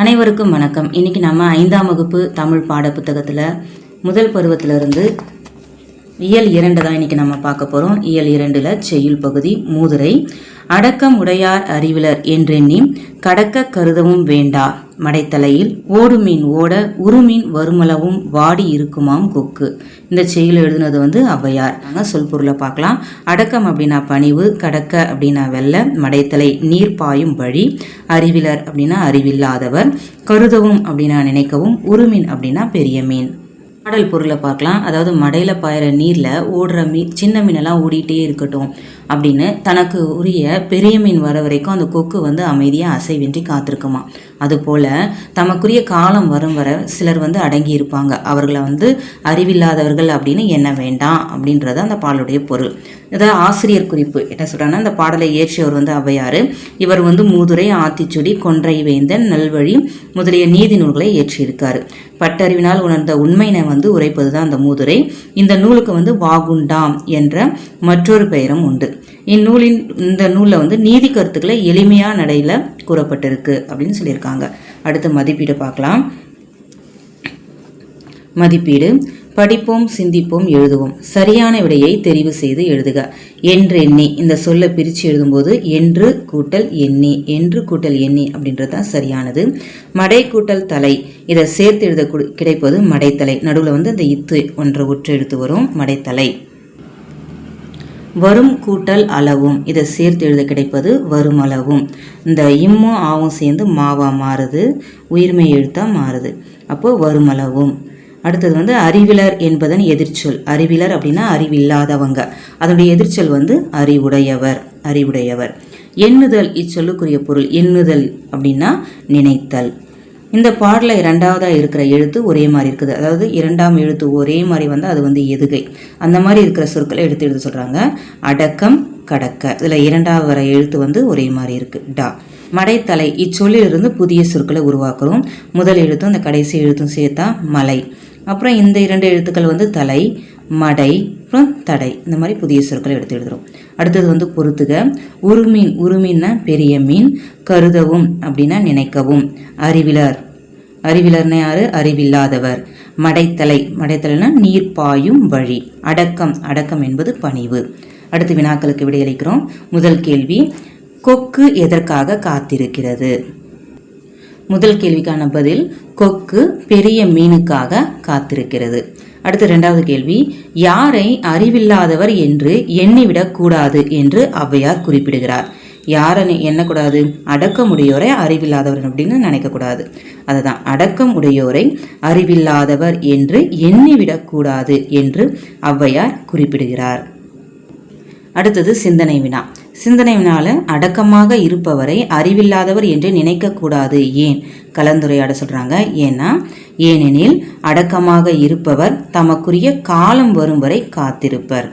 அனைவருக்கும் வணக்கம். இன்னைக்கு நம்ம ஐந்தாம் வகுப்பு தமிழ் பாட புத்தகத்தில் முதல் பருவத்திலிருந்து இயல் இரண்டு தான் இன்னைக்கு நம்ம பார்க்க போகிறோம் இயல் இரண்டில் செய்யுள் பகுதி மூதுரை. அடக்கம் உடையார் அறிவிலர் என்றெண்ணி கடக்க கருதவும் வேண்டா. மடைத்தலையில் ஓடுமீன் ஓட உருமீன் வருமளவும் வாடி இருக்குமாம் கொக்கு. இந்த செய்யுள் எழுதுனது வந்து ஔவையார். நாங்கள் சொல்பொருளை பார்க்கலாம். அடக்கம் அப்படின்னா பணிவு கடக்க அப்படின்னா வெள்ள மடைத்தலை நீர் பாயும் வழி அறிவிலர் அப்படின்னா அறிவில்லாதவர் கருதவும் அப்படின்னா நினைக்கவும் உருமீன் அப்படின்னா பெரிய மீன். பாடல் பொருளை பார்க்கலாம். அதாவது மடையில் பாயிற நீரில் ஓடுற மீன் சின்ன மீனெல்லாம் ஓடிட்டே இருக்கட்டும் அப்படின்னு தனக்கு உரிய பெரிய மீன் வர வரைக்கும் அந்த கொக்கு வந்து அமைதியாக அசைவின்றி காத்திருக்குமா. அதுபோல் தமக்குரிய காலம் வரும் வர சிலர் வந்து அடங்கி இருப்பாங்க. அவர்களை வந்து அறிவில்லாதவர்கள் அப்படின்னு என்ன வேண்டாம் அப்படின்றது அந்த பாடலுடைய பொருள். இதை ஆசிரியர் குறிப்பு என்ன சொல்கிறாங்கன்னா அந்த பாடலை இயற்றியவர் வந்து அவையார் இவர் வந்து மூதுரை ஆத்திச்சுடி கொன்றை வேந்தன் நல்வழி முதலிய நீதி நூல்களை இயற்றியிருக்காரு. பட்டறிவினால் உணர்ந்த உண்மையினை வந்து உரைப்பது தான் அந்த மூதுரை. இந்த நூலுக்கு வந்து வாகுண்டாம் என்ற மற்றொரு பெயரும் உண்டு. இந்நூலின் இந்த நூலில் வந்து நீதி கருத்துக்களை எளிமையான நடையில் கூறப்பட்டிருக்கு அப்படின்னு சொல்லியிருக்காங்க. அடுத்து மதிப்பீடு பார்க்கலாம். மதிப்பீடு. படிப்போம் சிந்திப்போம் எழுதுவோம். சரியான விடையை தெரிவு செய்து எழுதுக. என்று எண்ணி இந்த சொல்லை பிரித்து எழுதும்போது என்று கூட்டல் எண்ணி என்று கூட்டல் எண்ணி அப்படின்றது தான் சரியானது. மடை கூட்டல் தலை இதை சேர்த்து எழுத கிடைப்பது மடைத்தலை நடுவில் வந்து இந்த இத்து ஒன்று உற்று எழுத்து வரும் மடைத்தலை வரும் கூட்டல் அளவும் இதை சேர்த்து எழுத கிடைப்பது வரும் அளவும். இந்த இம்மும் ஆவும் சேர்ந்து மாவா மாறுது உயிர்மை எழுத்தா மாறுது. அப்போ வரும் அளவும். அடுத்தது வந்து அறிவிலர் என்பதன் எதிர்ச்சொல். அறிவிலர் அப்படின்னா அறிவில்லாதவங்க. அதனுடைய எதிர்ச்சொல் வந்து அறிவுடையவர் அறிவுடையவர். எண்ணுதல் இச்சொல்லுக்குரிய பொருள். எண்ணுதல் அப்படின்னா நினைத்தல். இந்த பாடல இரண்டாவதாக இருக்கிற எழுத்து ஒரே மாதிரி இருக்குது. அதாவது இரண்டாம் எழுத்து ஒரே மாதிரி வந்து அது வந்து எதுகை. அந்த மாதிரி இருக்கிற சொற்களை எடுத்து எழுத சொல்கிறாங்க அடக்கம் கடக்க. இதில் இரண்டாவது வர எழுத்து வந்து ஒரே மாதிரி இருக்கு. டா. மடைத்தலை. இச்சொல்லிலிருந்து புதிய சொற்களை உருவாக்குறோம். முதல் எழுத்தும் அந்த கடைசி எழுத்தும் சேர்த்தா மலை. அப்புறம் இந்த இரண்டு எழுத்துக்கள் வந்து தலை மடை அப்புறம் தடை. இந்த மாதிரி புதிய சொற்களை எடுத்து எழுதுறோம். அடுத்தது வந்து பொறுத்துக. உருமீன் உருமீன்னா பெரிய மீன். கருதவும் அப்படின்னா நினைக்கவும். அறிவிலர். அறிவிலர்னா யாரு? அறிவில்லாதவர். மடைத்தலை. மடைத்தலைனா நீர் பாயும் வழி. அடக்கம். அடக்கம் என்பது பணிவு. அடுத்து வினாக்களுக்கு விடையளிக்கிறோம். முதல் கேள்வி கொக்கு எதற்காக காத்திருக்கிறது? முதல் கேள்விக்கான பதில் கொக்கு பெரிய மீனுக்காக காத்திருக்கிறது. அடுத்து இரண்டாவது கேள்வி யாரை அறிவில்லாதவர் என்று எண்ணிவிடக்கூடாது என்று ஔவையார் குறிப்பிடுகிறார். யாரை எண்ணக்கூடாது அடக்கம் உடையோரை அறிவில்லாதவர் அப்படின்னு நினைக்கக்கூடாது. அதுதான் அடக்கம் உடையோரை அறிவில்லாதவர் என்று எண்ணிவிடக்கூடாது என்று ஔவையார் குறிப்பிடுகிறார். அடுத்தது சிந்தனை வினா. சிந்தனையினால அடக்கமாக இருப்பவரை அறிவில்லாதவர் என்று நினைக்கக்கூடாது. ஏன்? கலந்துரையாட சொல்றாங்க. ஏன்னா ஏனெனில் அடக்கமாக இருப்பவர் தமக்குரிய காலம் வரும் வரை காத்திருப்பர்.